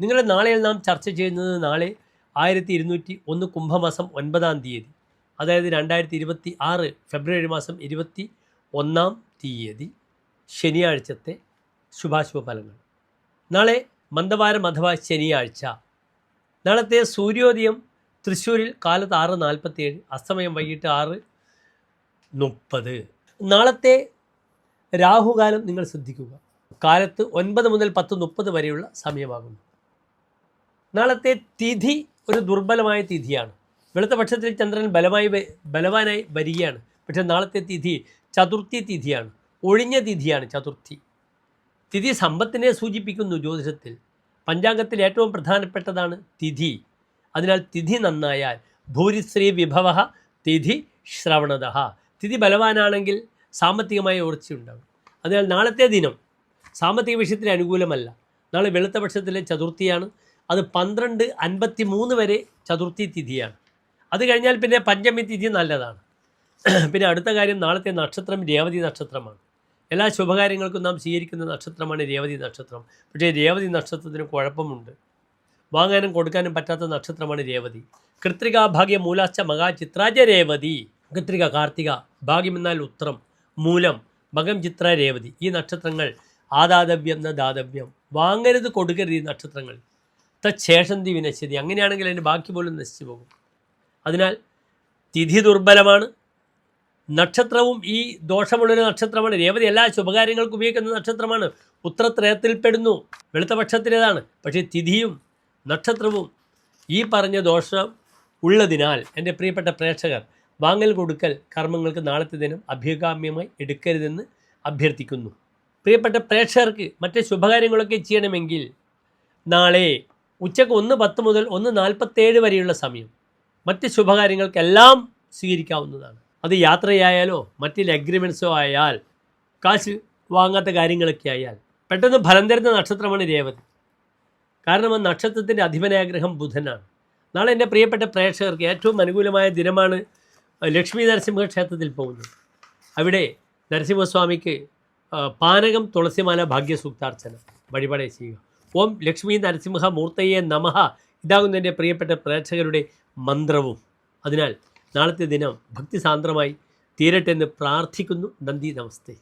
നിങ്ങളുടെ നാളെ നാം ചർച്ച ചെയ്യുന്നത് നാളെ ആയിരത്തി ഇരുന്നൂറ്റി ഒന്ന് കുംഭമാസം ഒൻപതാം തീയതി. അതായത് രണ്ടായിരത്തി ഇരുപത്തി ആറ് ഫെബ്രുവരി മാസം ഇരുപത്തി ഒന്നാം തീയതി ശനിയാഴ്ചത്തെ ശുഭാശുഭ ഫലങ്ങൾ നാളെ മന്ദവാരം അഥവാ ശനിയാഴ്ച. നാളത്തെ സൂര്യോദയം തൃശ്ശൂരിൽ കാലത്ത് ആറ് നാൽപ്പത്തിയേഴ് അസ്തമയം വൈകിട്ട് ആറ് മുപ്പത്. നാളത്തെ രാഹുകാലം നിങ്ങൾ ശ്രദ്ധിക്കുക. കാലത്ത് ഒൻപത് മുതൽ പത്ത് മുപ്പത് വരെയുള്ള സമയമാകുന്നു. നാളത്തെ തിഥി ഒരു ദുർബലമായ തിഥിയാണ്. വെളുത്ത പക്ഷത്തിൽ ചന്ദ്രൻ ബലമായി ബലവാനായി വരികയാണ്. പക്ഷേ നാളത്തെ തിഥി ചതുർത്ഥി തിഥിയാണ്. ഒഴിഞ്ഞ തിഥിയാണ് ചതുർത്ഥി. തിഥി സമ്പത്തിനെ സൂചിപ്പിക്കുന്നു ജ്യോതിഷത്തിൽ. പഞ്ചാംഗത്തിൽ ഏറ്റവും പ്രധാനപ്പെട്ടതാണ് തിഥി. അതിനാൽ തിഥി നന്നായാൽ ഭൂരിശ്രീ വിഭവ തിഥി ശ്രവണത. തിഥി ബലവാനാണെങ്കിൽ സാമ്പത്തികമായ ഉയർച്ചയുണ്ടാകും. അതിനാൽ നാളത്തെ ദിനം സാമ്പത്തിക വിഷയത്തിന് അനുകൂലമല്ല. നാളെ വെളുത്ത പക്ഷത്തിലെ ചതുർത്ഥിയാണ്. അത് പന്ത്രണ്ട് അൻപത്തി മൂന്ന് വരെ ചതുർത്ഥി തിഥിയാണ്. അത് കഴിഞ്ഞാൽ പിന്നെ പഞ്ചമി തിഥി നല്ലതാണ്. പിന്നെ അടുത്ത കാര്യം നാളത്തെ നക്ഷത്രം രേവതി നക്ഷത്രമാണ്. എല്ലാ ശുഭകാര്യങ്ങൾക്കും നാം സ്വീകരിക്കുന്ന നക്ഷത്രമാണ് രേവതി നക്ഷത്രം. പക്ഷേ രേവതി നക്ഷത്രത്തിന് കുഴപ്പമുണ്ട്. വാങ്ങാനും കൊടുക്കാനും പറ്റാത്ത നക്ഷത്രമാണ് രേവതി. കൃത്രിക ഭാഗ്യ മൂലാശ്ച മകാ ചിത്രാജ രേവതി. കൃത്രിക കാർത്തിക ഭാഗ്യം എന്നാൽ ഉത്രം മൂലം മകം ചിത്ര രേവതി. ഈ നക്ഷത്രങ്ങൾ ആദാതവ്യം എന്ന ദാതവ്യം. വാങ്ങരുത് കൊടുക്കരുത് ഈ നക്ഷത്രങ്ങൾ. തച്ഛേഷന്തി വിനശ്യതി. അങ്ങനെയാണെങ്കിൽ അതിന്റെ ബാക്കി പോലും നശിച്ചു പോകും. അതിനാൽ തിഥി ദുർബലമാണ്. നക്ഷത്രവും ഈ ദോഷമുള്ളൊരു നക്ഷത്രമാണ്. രേവതി എല്ലാ ശുഭകാര്യങ്ങൾക്കും ഉപയോഗിക്കുന്ന നക്ഷത്രമാണ്. ഉത്രത്രയത്തിൽപ്പെടുന്നു. വെളുത്തപക്ഷത്തിലേതാണ്. പക്ഷേ തിഥിയും നക്ഷത്രവും ഈ പറഞ്ഞ ദോഷം ഉള്ളതിനാൽ എന്റെ പ്രിയപ്പെട്ട പ്രേക്ഷകർ വാങ്ങൽ കൊടുക്കൽ കർമ്മങ്ങൾക്ക് നാളത്തെ ദിനം അഭികാമ്യമായി എടുക്കരുതെന്ന് അഭ്യർത്ഥിക്കുന്നു. പ്രിയപ്പെട്ട പ്രേക്ഷകർക്ക് മറ്റ് ശുഭകാര്യങ്ങളൊക്കെ ചെയ്യണമെങ്കിൽ നാളെ ഉച്ചയ്ക്ക് ഒന്ന് പത്ത് മുതൽ ഒന്ന് നാൽപ്പത്തേഴ് വരെയുള്ള സമയം. മറ്റ് ശുഭകാര്യങ്ങൾക്കെല്ലാം സ്വീകരിക്കാവുന്നതാണ്. അത് യാത്രയായാലോ മറ്റ് അഗ്രിമെൻസോ ആയാൽ കാശ് വാങ്ങാത്ത കാര്യങ്ങളൊക്കെ ആയാൽ പെട്ടെന്ന് ഫലം തരുന്ന നക്ഷത്രമാണ് രേവതി. കാരണം ആ നക്ഷത്രത്തിന്റെ അധിപനാഗ്രഹം ബുധനാണ്. നാളെ എന്റെ പ്രിയപ്പെട്ട പ്രേക്ഷകർക്ക് ഏറ്റവും അനുകൂലമായ ദിനമാണ് ലക്ഷ്മി നരസിംഹ ക്ഷേത്രത്തിൽ പോകുന്നത്. അവിടെ നരസിംഹസ്വാമിക്ക് പാനകം തുളസിമാല ഭാഗ്യസൂക്താർച്ചന വഴിപാടെ ചെയ്യുക. ഓം ലക്ഷ്മി നരസിംഹ മൂർത്തയെ നമഹ ഇതാകുന്ന എന്റെ പ്രിയപ്പെട്ട പ്രേക്ഷകരുടെ മന്ത്രവും. അതിനാൽ നാളത്തെ ദിനം ഭക്തിസാന്ദ്രമായി തീരട്ടെ എന്ന് പ്രാർത്ഥിക്കുന്നു. നന്ദി നമസ്തേ.